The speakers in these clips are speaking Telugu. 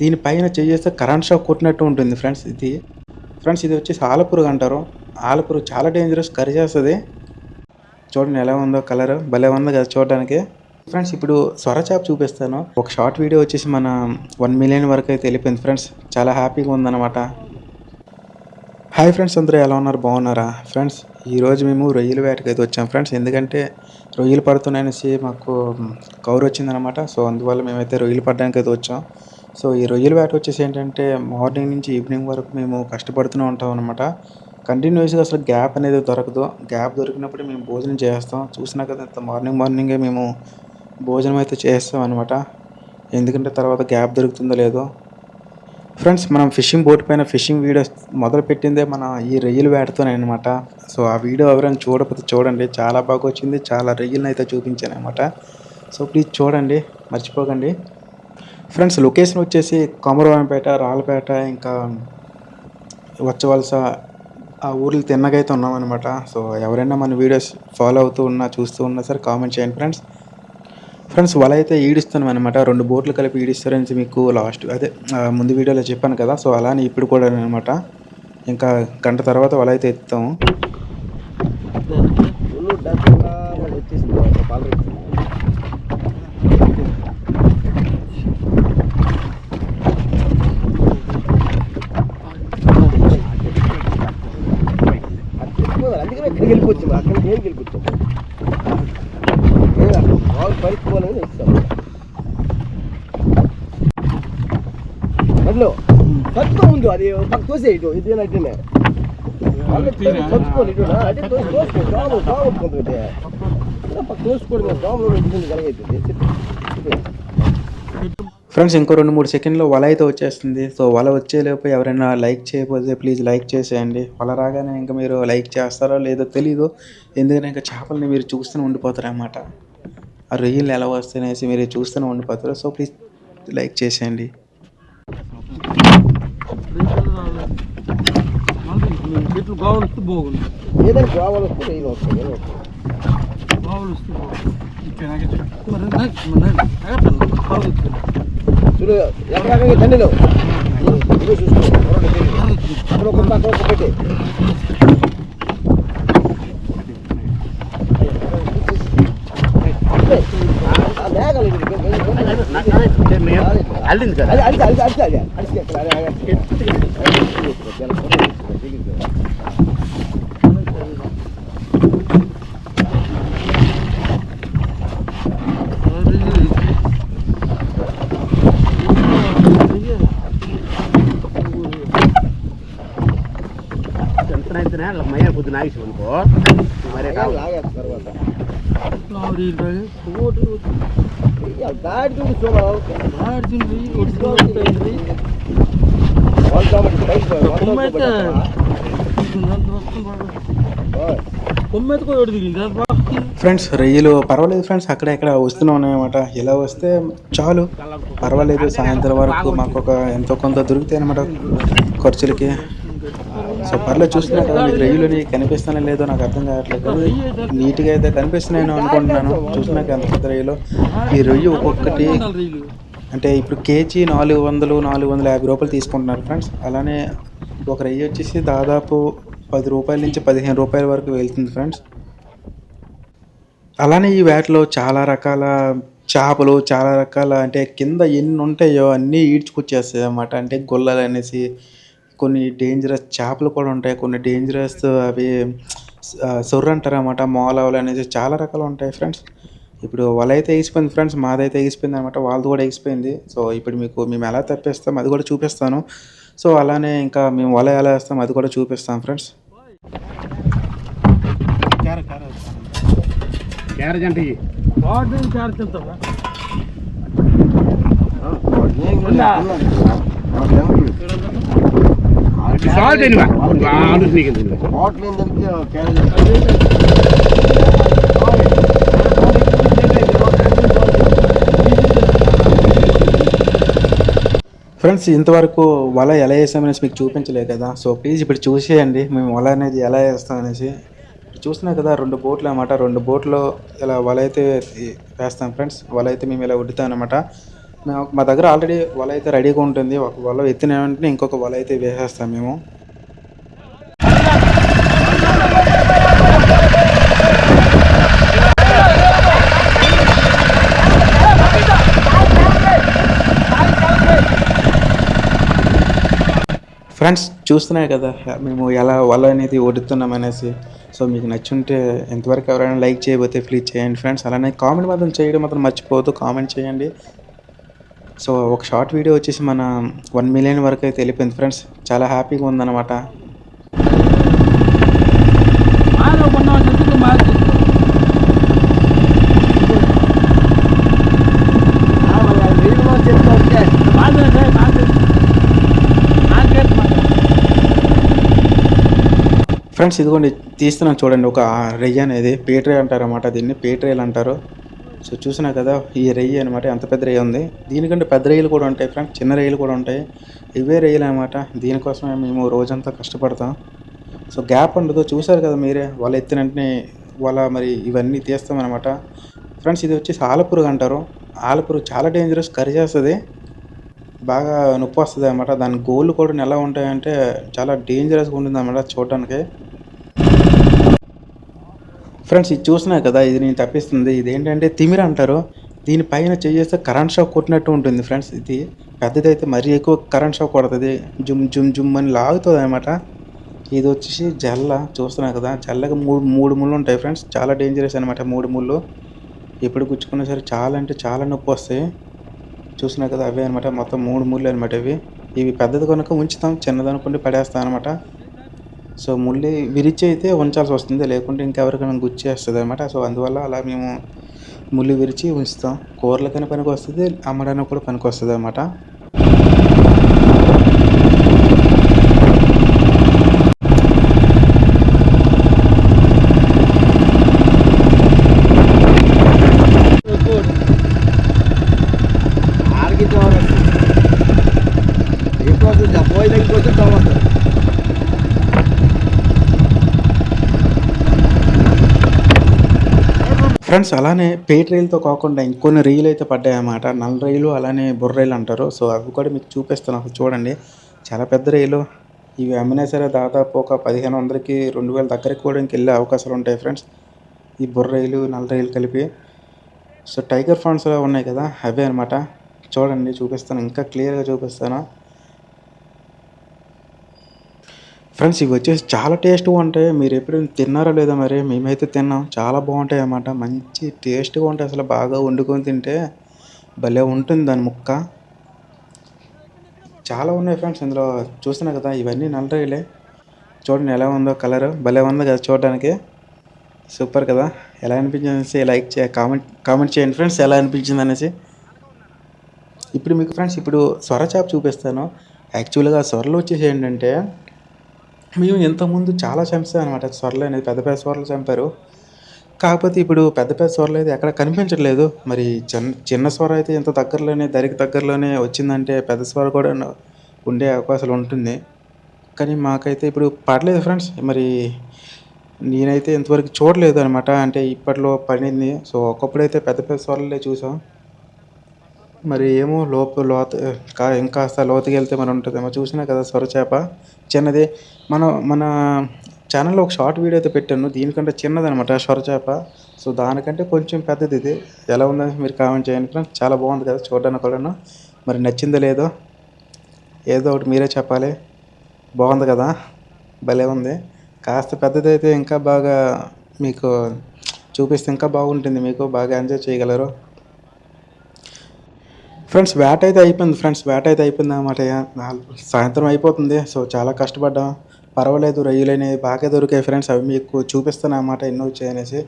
దీనిపైన చేస్తే కరెంట్ షాక్ కొట్టినట్టు ఉంటుంది ఫ్రెండ్స్ ఇది. ఫ్రెండ్స్ ఇది వచ్చేసి ఆలపురుగు అంటారు. ఆలపురుగు చాలా డేంజరస్ కర్రీ చేస్తుంది. చూడండి ఎలా ఉందో కలర్. భలే ఉంది కదా చూడడానికి. ఫ్రెండ్స్ ఇప్పుడు స్వరచాప్ చూపిస్తాను. ఒక షార్ట్ వీడియో వచ్చేసి మన వన్ మిలియన్ వరకు అయితే వెళ్ళిపోయింది ఫ్రెండ్స్. చాలా హ్యాపీగా ఉందన్నమాట. హాయ్ ఫ్రెండ్స్ అందరూ ఎలా ఉన్నారు? బాగున్నారా? ఫ్రెండ్స్ ఈరోజు మేము రొయ్యల వేటకి అయితే వచ్చాం ఫ్రెండ్స్. ఎందుకంటే రొయ్యలు పడుతున్నాయనేసి మాకు కౌరు వచ్చిందనమాట సో అందువల్ల మేమైతే రొయ్యలు పడడానికి అయితే వచ్చాం. సో ఈ రొయ్యల వేట వచ్చేసి ఏంటంటే మార్నింగ్ నుంచి ఈవినింగ్ వరకు మేము కష్టపడుతూనే ఉంటాం అనమాట కంటిన్యూస్గా అసలు గ్యాప్ అనేది దొరకదు. గ్యాప్ దొరికినప్పుడు మేము భోజనం చేస్తాం. చూసినా కదా ఇంత మార్నింగ్ మార్నింగే మేము భోజనం అయితే చేస్తాం అనమాట ఎందుకంటే తర్వాత గ్యాప్ దొరుకుతుందో లేదో. ఫ్రెండ్స్ మనం ఫిషింగ్ బోట్ పైన ఫిషింగ్ వీడియోస్ మొదలు పెట్టిందే మన ఈ రొయ్యలు వేటతోనే అనమాట సో ఆ వీడియో ఎవరైనా చూడకపోతే చూడండి. చాలా బాగా వచ్చింది. చాలా రొయ్యలను అయితే చూపించాను అనమాట సో ప్లీజ్ చూడండి. మర్చిపోకండి. ఫ్రెండ్స్ లొకేషన్ వచ్చేసి కొమరవానిపేట రాళ్ళపేట ఇంకా వచ్చవలస ఆ ఊర్లు తిన్నగైతే ఉన్నామన్నమాట. సో ఎవరైనా మన వీడియోస్ ఫాలో అవుతూ ఉన్నా చూస్తూ ఉన్నా సరే కామెంట్ చేయండి ఫ్రెండ్స్ ఫ్రెండ్స్ వల అయితే ఈడిస్తున్నాం అనమాట రెండు బోట్లు కలిపి ఈడిస్తారని మీకు లాస్ట్ అదే ముందు వీడియోలో చెప్పాను కదా. సో అలానే ఇప్పుడు కూడా అనమాట ఇంకా గంట తర్వాత వల అయితే ఎత్తాము ముళ్ళు డబ్బులా వెళ్ళిపోవచ్చు అక్కడికి ఏం వెళ్ళిపోవచ్చు బాగు పరుచుకోవాలని ఇస్తాం అందులో తక్కువ ఉంది అది పక్క తోసే ఇటు ఇదేనట్టునే తప్పుకోండి ఇటు అంటే తోసుకో దోమ దోమ పక్క తోసుకోవడం దోమలో ఉంటుంది ఫ్రెండ్స్ ఇంకో రెండు మూడు సెకండ్లో వల అయితే వచ్చేస్తుంది. సో వల వచ్చేలోపు ఎవరైనా లైక్ చేయకపోతే ప్లీజ్ లైక్ చేసేయండి. వల రాగానే ఇంకా మీరు లైక్ చేస్తారో లేదో తెలీదు. ఎందుకంటే ఇంకా చేపలని మీరు చూస్తూనే ఉండిపోతారు అన్నమాట ఆ రొయ్యలు ఎలా వస్తాయనేసి మీరు చూస్తూనే ఉండిపోతారు. సో ప్లీజ్ లైక్ చేసేయండి. చెట్లు బాగుంటే బాగుంది ఏదైనా కావాలి వస్తే నేను వస్తాను బాగుంది చూడు ఎక్కడ దండిలో ఇదిగో చూసుకో. అక్కడ ఒక అక్కడ ఒక పెట్టి. అల్లింది కదా అది అది అది అడిచి అక్కడ అది- అది- ఎంతనైతేనే అలా మయ్య పొద్దున ఆగిసి అనుకో. మరి తర్వాత దాడి చూడాలి దిగింది ఫ్రెండ్స్ రొయ్యలు పర్వాలేదు ఫ్రెండ్స్ అక్కడ ఇక్కడ వస్తూనే ఉన్నాయన్నమాట ఇలా వస్తే చాలు. పర్వాలేదు. సాయంత్రం వరకు మాకు ఒక ఎంతో కొంత దొరుకుతాయి అనమాట ఖర్చులకి. సో పర్లేదు చూస్తున్నా కదా మీకు రొయ్యలు కనిపిస్తానో లేదో నాకు అర్థం కావట్లేదు. నీట్గా అయితే కనిపిస్తున్నాయని అనుకుంటున్నాను. చూసినాక ఎంత పెద్ద రొయ్యలు ఈ రొయ్యి ఒక్కొక్కటి అంటే ఇప్పుడు కేజీ నాలుగు వందలు నాలుగు వందల యాభై రూపాయలు తీసుకుంటున్నారు ఫ్రెండ్స్ అలానే ఒక రొయ్యి వచ్చేసి దాదాపు పది రూపాయల నుంచి పదిహేను రూపాయల వరకు వెళ్తుంది ఫ్రెండ్స్ అలానే ఈ వేటలో చాలా రకాల చేపలు చాలా రకాల అంటే కింద ఎన్ని ఉంటాయో అన్నీ ఈడ్చుకొచ్చేస్తాయి అన్నమాట. అంటే గొల్లలు అనేసి కొన్ని డేంజరస్ చేపలు కూడా ఉంటాయి. కొన్ని డేంజరస్ అవి సొర్ర అంటారు అన్నమాట మోలవలు అనేసి చాలా రకాలు ఉంటాయి ఫ్రెండ్స్ ఇప్పుడు అయితే ఎగిసిపోయింది ఫ్రెండ్స్ మాదైతే ఎగిసిపోయింది అనమాట వాళ్ళది కూడా ఎగిసిపోయింది. సో ఇప్పుడు మీకు మేము ఎలా తప్పిస్తాం అది కూడా చూపిస్తాను. సో అలానే ఇంకా మేము వల ఎలా వేస్తాం అది కూడా చూపిస్తాం ఫ్రెండ్స్ క్యారేజ్ అంటే వాడు క్యారేజ్ ఎంత సాల్ట్ ఎనివా ఫ్రెండ్స్ ఇంతవరకు వల ఎలా వేసామనేసి మీకు చూపించలేదు కదా. సో ప్లీజ్ ఇప్పుడు చూసేయండి. మేము వల అనేది ఎలా వేస్తాం అనేసి. ఇప్పుడు చూస్తున్నా కదా రెండు బోట్లు అనమాట రెండు బోట్లు ఇలా వల అయితే వేస్తాం ఫ్రెండ్స్. వల అయితే మేము ఇలా ఉడుతాం అనమాట మా దగ్గర ఆల్రెడీ వల అయితే రెడీగా ఉంటుంది. ఒక వల ఎత్తిన వెంటనే ఇంకొక వల అయితే వేసేస్తాం మేము. ఫ్రెండ్స్ చూస్తున్నాయి కదా మేము ఎలా వల అనేది వడుతున్నాం అనేసి. సో మీకు నచ్చుంటే ఎంతవరకు ఎవరైనా లైక్ చేయబోతే ప్లీజ్ చేయండి ఫ్రెండ్స్. అలానే కామెంట్ మాత్రం చేయడం మాత్రం మర్చిపోవద్దు. కామెంట్ చేయండి. సో ఒక షార్ట్ వీడియో వచ్చేసి మన వన్ మిలియన్ వరకు అయితే వెళ్ళిపోయింది. ఫ్రెండ్స్ చాలా హ్యాపీగా ఉందన్నమాట. ఫ్రెండ్స్ ఇదిగోండి తీస్తున్నాం చూడండి. ఒక రెయ్యి అనేది పేట్రే అంటారు అనమాట దీన్ని పేట్రేలు అంటారు. సో చూసినా కదా ఈ రెయ్యి అనమాట ఎంత పెద్ద రెయ్యి ఉంది. దీనికంటే పెద్ద రొయ్యలు కూడా ఉంటాయి ఫ్రెండ్స్ చిన్న రొయ్యలు కూడా ఉంటాయి. ఇవే రొయ్యలు అనమాట దీనికోసమే మేము రోజంతా కష్టపడతాం. సో గ్యాప్ ఉండదు. చూసారు కదా మీరే వాళ్ళ ఎత్తిన వెంటనే వాళ్ళ మరి ఇవన్నీ తీస్తామన్నమాట ఫ్రెండ్స్ ఇది వచ్చేసి ఆలపురుగు అంటారు. ఆలపురుగు చాలా డేంజరస్ కర్రీ చేస్తుంది. బాగా నొప్పి వస్తుంది అనమాట దాని గోళ్ళు కూడా ఎలా ఉంటాయంటే చాలా డేంజరస్గా ఉంటుంది అనమాట చూడడానికి ఫ్రెండ్స్ ఇది చూసినా కదా ఇది నేను తప్పిస్తుంది. ఇది ఏంటంటే తిమిర అంటారు. దీనిపైన చేస్తే కరెంట్ షాక్ కొట్టినట్టు ఉంటుంది ఫ్రెండ్స్. ఇది పెద్దదైతే మరీ ఎక్కువ కరెంట్ షాక్ కొడుతుంది. జుమ్ జుమ్ జుమ్ అని లాగుతుంది అనమాట ఇది వచ్చేసి జల్ల. చూస్తున్నా కదా జల్లకి మూడు మూడు ముళ్ళు ఉంటాయి ఫ్రెండ్స్. చాలా డేంజరస్ అనమాట మూడు ముళ్ళు. ఎప్పుడు గుచ్చుకున్నా సరే చాలా అంటే చాలా నొప్పి వస్తాయి. చూసినా కదా అవే అనమాట మొత్తం మూడు ముళ్ళు అనమాట ఇవి. ఇవి పెద్దది కనుక ఉంచుతాం. చిన్నది అనుకుంటే పడేస్తాం అనమాట సో ముల్లి విరిచి అయితే ఉంచాల్సి వస్తుంది లేకుంటే ఇంకెవరికైనా గుచ్చేస్తుంది అనమాట సో అందువల్ల అలా మేము ముళ్ళు విరిచి ఉంచుతాం. కూరలకైనా పనికి వస్తుంది అమ్మడానికి కూడా పనికి వస్తుంది అనమాట ఆడికి తోరదు ఎక్కువ చూసా పోయి దగ్గరికి వచ్చి తోరదు ఫ్రెండ్స్ అలానే పేట్ రైలుతో కాకుండా ఇంకొన్ని రీలు అయితే పడ్డాయన్నమాట. నల్ల రైలు అలానే బుర్ర రైలు అంటారు. సో అవి కూడా మీకు చూపిస్తాను అసలు చూడండి. చాలా పెద్ద రైలు ఇవి అమ్మినా సరే దాదాపు ఒక పదిహేను వందలకి రెండు వేల దగ్గరికి కూడా వెళ్ళే అవకాశాలు ఉంటాయి ఫ్రెండ్స్. ఈ బుర్ర రైలు నల్ల రైలు కలిపి. సో టైగర్ ఫండ్స్లో ఉన్నాయి కదా అవే అనమాట చూడండి చూపిస్తాను. ఇంకా క్లియర్గా చూపిస్తాను. ఫ్రెండ్స్ ఇవి వచ్చేసి చాలా టేస్ట్గా ఉంటాయి. మీరు ఎప్పుడైనా తిన్నారో లేదో మరి? మేమైతే తిన్నాం. చాలా బాగుంటాయి అన్నమాట. మంచి టేస్ట్గా ఉంటాయి అసలు. బాగా వండుకొని తింటే భలే ఉంటుంది దాని ముక్క. చాలా ఉన్నాయి ఫ్రెండ్స్. ఇందులో చూస్తున్నా కదా ఇవన్నీ నల్లరేలే. చూడండి ఎలా ఉందో కలర్. భలే ఉంది కదా చూడడానికి సూపర్ కదా. ఎలా అనిపించింది అనేసి లైక్ చే కామెంట్ కామెంట్ చేయండి ఫ్రెండ్స్. ఎలా అనిపించింది అనేసి ఇప్పుడు మీకు ఫ్రెండ్స్ ఇప్పుడు స్వర చేప చూపిస్తాను. యాక్చువల్గా స్వరలు వచ్చేసి ఏంటంటే మేము ఇంతకుముందు చాలా చంపాం అనమాట సొరలు అనేది పెద్ద పెద్ద సొరలు చంపారు. కాకపోతే ఇప్పుడు పెద్ద పెద్ద సొరలు అయితే ఎక్కడ కనిపించట్లేదు. మరి చిన్న చిన్న స్వర అయితే ఇంత దగ్గరలోనే దరికి దగ్గరలోనే వచ్చిందంటే పెద్ద స్వర కూడా ఉండే అవకాశాలు ఉంటుంది. కానీ మాకైతే ఇప్పుడు పడలేదు ఫ్రెండ్స్ మరి నేనైతే ఇంతవరకు చూడలేదు అనమాట అంటే ఇప్పట్లో పడింది. సో ఒకప్పుడైతే పెద్ద పెద్ద స్వరలే చూసాం. మరి ఏమో లోపు లోత కా ఇంకాస్త లోతుకి వెళ్తే మరి ఉంటుందేమో. చూసినా కదా సొరచేప చిన్నది. మన మన ఛానల్లో ఒక షార్ట్ వీడియో అయితే పెట్టాను. దీనికంటే చిన్నదనమాట సొరచేప సో దానికంటే కొంచెం పెద్దది ఇది. ఎలా ఉందని మీరు కామెంట్ చేయండి ఫ్రెండ్స్ చాలా బాగుంది కదా చూడడానికి కూడాను. మరి నచ్చిందో లేదో ఏదో ఒకటి మీరే చెప్పాలి. బాగుంది కదా? భలే ఉంది. కాస్త పెద్దది అయితే ఇంకా బాగా మీకు చూపిస్తే ఇంకా బాగుంటుంది. మీకు బాగా ఎంజాయ్ చేయగలరు. ఫ్రెండ్స్ వేట అయితే అయిపోయింది. ఫ్రెండ్స్ వేట అయితే అయిపోయింది అనమాట సాయంత్రం అయిపోతుంది. సో చాలా కష్టపడ్డాం. పర్వాలేదు రొయ్యలు అనేవి బాగా దొరికాయి ఫ్రెండ్స్ అవి మీకు చూపిస్తాను అన్నమాట ఎన్నో వచ్చాయనేసి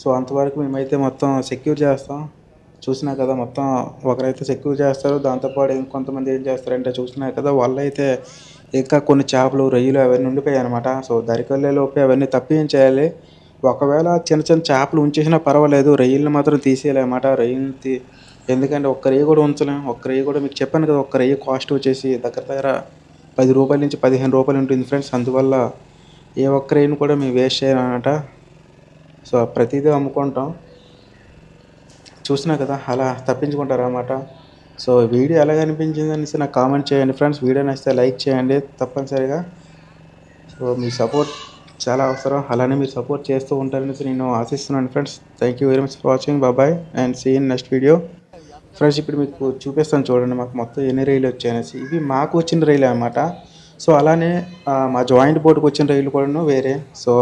సో అంతవరకు మేమైతే మొత్తం సెక్యూర్ చేస్తాం. చూసినా కదా మొత్తం ఒకరైతే సెక్యూర్ చేస్తారు. దాంతోపాటు ఇంకొంతమంది ఏం చేస్తారంటే చూసినా కదా వాళ్ళు అయితే ఇంకా కొన్ని చేపలు రొయ్యలు అవన్నీ ఉండిపోయాయి అనమాట సో దరికెళ్ళే లోపే అవన్నీ తప్పించేయాలి. ఒకవేళ చిన్న చిన్న చేపలు ఉంచేసినా పర్వాలేదు రొయ్యలను మాత్రం తీసేయాలన్నమాట రొయ్యలు తీ ఎందుకంటే ఒక్క రొయ్య కూడా ఉంచలేం ఒక్క రొయ్య కూడా మీకు చెప్పాను కదా ఒక్క రొయ్య కాస్ట్ వచ్చేసి దగ్గర దగ్గర పది రూపాయల నుంచి పదిహేను రూపాయలు ఉంటుంది ఫ్రెండ్స్ అందువల్ల ఏ ఒక్క రొయ్యను కూడా మేము వేస్ట్ చేయాలన్నమాట సో ప్రతిదీ అమ్ముకుంటాం. చూసినా కదా అలా తప్పించుకుంటారు అన్నమాట. సో వీడియో ఎలాగ అనిపించింది అనేసి నాకు కామెంట్ చేయండి ఫ్రెండ్స్ వీడియో నచ్చితే లైక్ చేయండి తప్పనిసరిగా. సో మీ సపోర్ట్ చాలా అవసరం. అలానే మీరు సపోర్ట్ చేస్తూ ఉంటారనేసి నేను ఆశిస్తున్నాను friends thank you very much for watching బాబాయ్ and see in next video friends ఇప్పుడు మీకు చూపిస్తాను చూడండి మాకు మొత్తం ఎన్ని రైలు వచ్చాయనేసి. ఇవి మాకు వచ్చిన రైలు అనమాట సో అలానే మా జాయింట్ బోర్డుకి వచ్చిన రైలు కూడాను వేరే. సో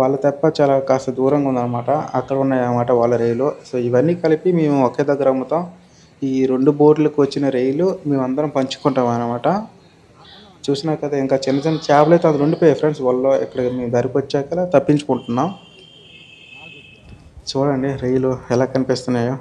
వాళ్ళ తప్ప చాలా కాస్త దూరంగా ఉందన్నమాట. అక్కడ ఉన్నాయన్నమాట వాళ్ళ రైలు. సో ఇవన్నీ కలిపి మేము ఒకే దగ్గర అమ్ముతాం. ఈ రెండు బోర్డులకు వచ్చిన రైలు మేమందరం పంచుకుంటాం అనమాట చూసినా కదా ఇంకా చిన్న చిన్న చేపలు అయితే అది ఉండిపోయాయి ఫ్రెండ్స్ వాళ్ళు ఇక్కడ మేము దరికి వచ్చాక తప్పించుకుంటున్నాం. చూడండి రైలు ఎలా కనిపిస్తున్నాయో.